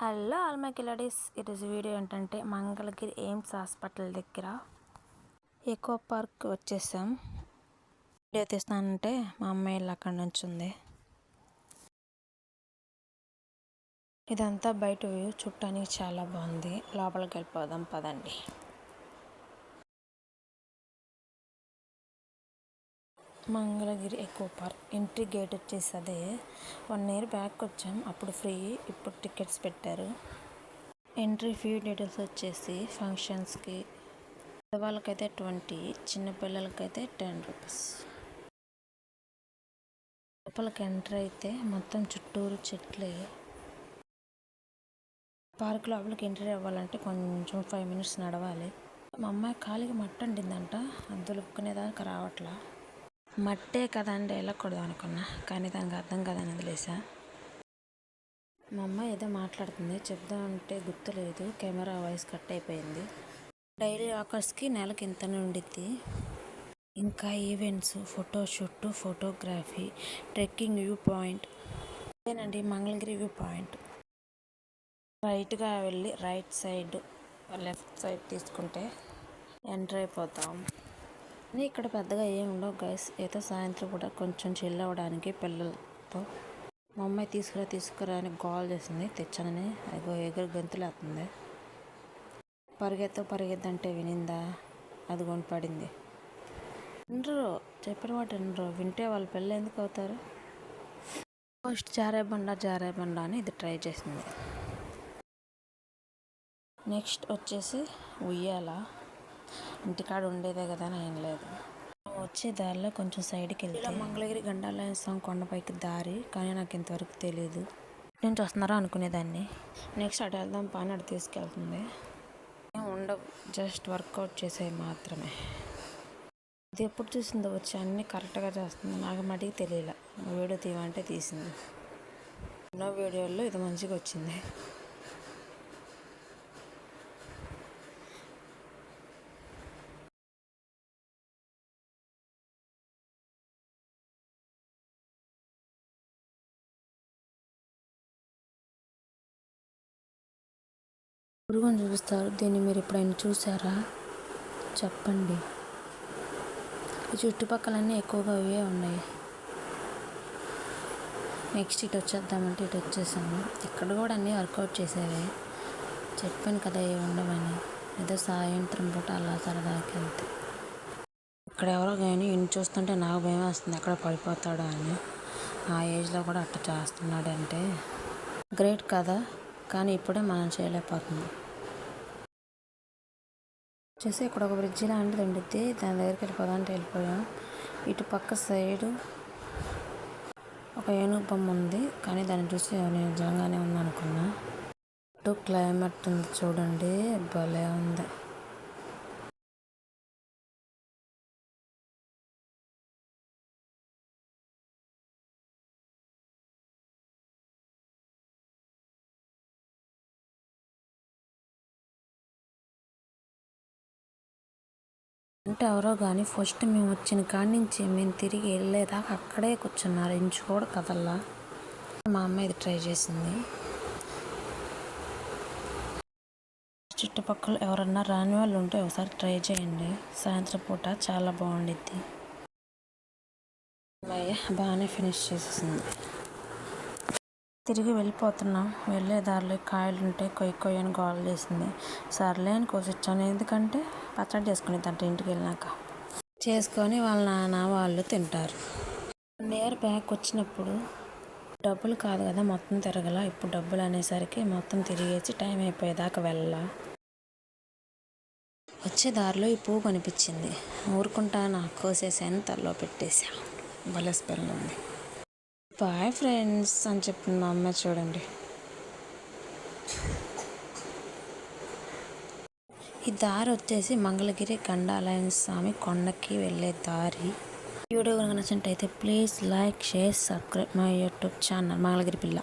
Hello ఆల్మై కిలాడీస్ ఈరోజు video ఏంటంటే Mangalagiri AIIMS hospital దగ్గర ఎకో పార్క్ వచ్చేసాం. వీడియో తీస్తానంటే మా అమ్మాయి ఇల్లు అక్కడి నుంచి ఉంది. ఇదంతా బయట వ్యూ చుట్టానికి చాలా బాగుంది. లోపలికి వెళ్ళిపోదాం పదండి. Mangalagiri eco park entry gate వచ్చేసి అదే వన్ ఇయర్ బ్యాక్ వచ్చాం. అప్పుడు ఫ్రీ ఇప్పుడు టికెట్స్ పెట్టారు. ఎంట్రీ ఫీ డీటెయిల్స్ వచ్చేసి ఫంక్షన్స్కి పెద్దవాళ్ళకైతే ట్వంటీ చిన్నపిల్లలకైతే టెన్ రూపీస్ లోపలికి ఎంటర్ అయితే మొత్తం చుట్టూరు చెట్లే. పార్క్ లోపలికి ఎంట్రీ అవ్వాలంటే కొంచెం ఫైవ్ మినిట్స్ నడవాలి. మా అమ్మాయి కాలికి మట్టండిందంట. దులుపుకునేదాకా రావట్లా. మట్టే కదండి వెళ్ళకూడదు అనుకున్నా. కానీ దానికి అర్థం కదని వదిలేసా. మా అమ్మ ఏదో మాట్లాడుతుంది. చెప్దామంటే గుర్తులేదు కెమెరా వాయిస్ కట్ అయిపోయింది. డైలీ వాకర్స్కి నెలకి ఇంతనే ఉండిద్ది. ఇంకా events photoshoot photography trekking view point. అదేనండి మంగళగిరి వ్యూ పాయింట్. రైట్గా వెళ్ళి రైట్ సైడ్ లెఫ్ట్ సైడ్ తీసుకుంటే ఎంటర్ అయిపోతాం. ఇక్కడ పెద్దగా ఏమి ఉండవు గైస్ ఏదో సాయంత్రం కూడా కొంచెం చిల్ అవ్వడానికి పిల్లలతో మా అమ్మాయి తీసుకురా తీసుకురా అని కాల్ చేసింది. తెచ్చానని. అదిగో ఎగురు గంతులేస్తుంది పరిగెత్తో పరిగెత్తంటే వినిందా? అది కొనిపడింది వినరు చెప్పిన మాట వినరు వింటే వాళ్ళ పిల్లలు ఎందుకు అవుతారు? ఫస్ట్ జారే బండ జారే బండ అని ఇది ట్రై చేసింది. నెక్స్ట్ వచ్చేసి ఉయ్యాల. ఇంటికాడ ఉండేదే కదా అని ఏం లేదు. వచ్చే దారిలో కొంచెం సైడ్కి వెళ్తే మంగళగిరి గండాలయ స్వామి కొండపైకి దారి కానీ నాకు ఇంతవరకు తెలియదు నుంచి వస్తున్నారో అనుకునేదాన్ని. నెక్స్ట్ అటు వెళ్దాం పని అటు తీసుకెళ్తుంది. ఉండవు జస్ట్ వర్కౌట్ చేసేవి మాత్రమే. ఇది ఎప్పుడు చూసిందో వచ్చి అన్నీ కరెక్ట్గా చేస్తుంది. నాకు మటుకు తెలియలే. వీడియో తీయమంటే తీసింది. ఎన్నో వీడియోల్లో ఇది మంచిగా వచ్చింది. పురుగును చూపిస్తారు. దీన్ని మీరు ఎప్పుడైనా చూసారా? చెప్పండి. ఈ చుట్టుపక్కలన్నీ ఎక్కువగా అవే ఉన్నాయి. నెక్స్ట్ ఇటు వచ్చేద్దామంటే ఇటు వచ్చేసాము. ఇక్కడ కూడా అన్నీ వర్కౌట్ చేసేవే. చెప్పాను కదా ఏ ఉండవని. ఏదో సాయంత్రం పూట అలా సరదాకి వెళ్తే. ఇక్కడ ఎవరో కానీ ఇన్ని చూస్తుంటే నాకు భయం వస్తుంది. ఎక్కడ పడిపోతాడో అని. ఆ ఏజ్లో కూడా అట్ట చేస్తున్నాడంటే. గ్రేట్ కదా? కానీ ఇప్పుడే మనం చేయలేకపోతున్నాం. వచ్చేసి ఇక్కడ ఒక బ్రిడ్జ్ లాంటిది ఉండిద్ది. దాని దగ్గరికి వెళ్ళిపోదాంటే వెళ్ళిపోయాం. ఇటు పక్క సైడు ఒక ఏనుగు బొమ్మ ఉంది. కానీ దాన్ని చూసి నేను నిజంగానే ఉంది అనుకున్నా క్లైమేట్ ఉంది చూడండి. భలే ఉంది. అంటే ఎవరో కానీ ఫస్ట్ మేము వచ్చిన కాడి నుంచి మేము తిరిగి వెళ్ళేదాకా అక్కడే కూర్చున్నారు. ఇంచు కూడా కదల్లా మా అమ్మ ఇది ట్రై చేసింది. చుట్టుపక్కల ఎవరన్నా రాని వాళ్ళు ఉంటే ఒకసారి ట్రై చేయండి. సాయంత్రం పూట చాలా బాగుండిద్ది. బాగానే ఫినిష్ చేసేసింది. తిరిగి వెళ్ళిపోతున్నాం. వెళ్ళే దారిలో కాయలు ఉంటే కొయ్యి కొయ్యి అని గోల చేసింది. సర్లే అని కోసిచ్చాను. ఎందుకంటే పచ్చడి చేసుకుని తంట ఇంటికి వెళ్ళినాక. చేసుకొని వాళ్ళ నాన్న వాళ్ళు తింటారు. నేర్ బ్యాక్ వచ్చినప్పుడు డబ్బులు కాదు కదా మొత్తం తిరగల. ఇప్పుడు డబ్బులు అనేసరికి మొత్తం తిరిగేసి టైం అయిపోయేదాకా వెళ్ళా వచ్చే దారిలో ఈ పువ్వు కనిపించింది. ఊరుకుంటా నాకు కోసేసాను తల్లో పెట్టేసా భలే ఉంది. బాయ్ ఫ్రెండ్స్ అని చెప్పింది మా అమ్మ చూడండి. ఈ దారి వచ్చేసి మంగళగిరి గండాలయన స్వామి కొండకి వెళ్ళే దారి. వీడియో కనుక నచ్చినట్టయితే please like share subscribe my YouTube channel Mangalagiri పిల్ల.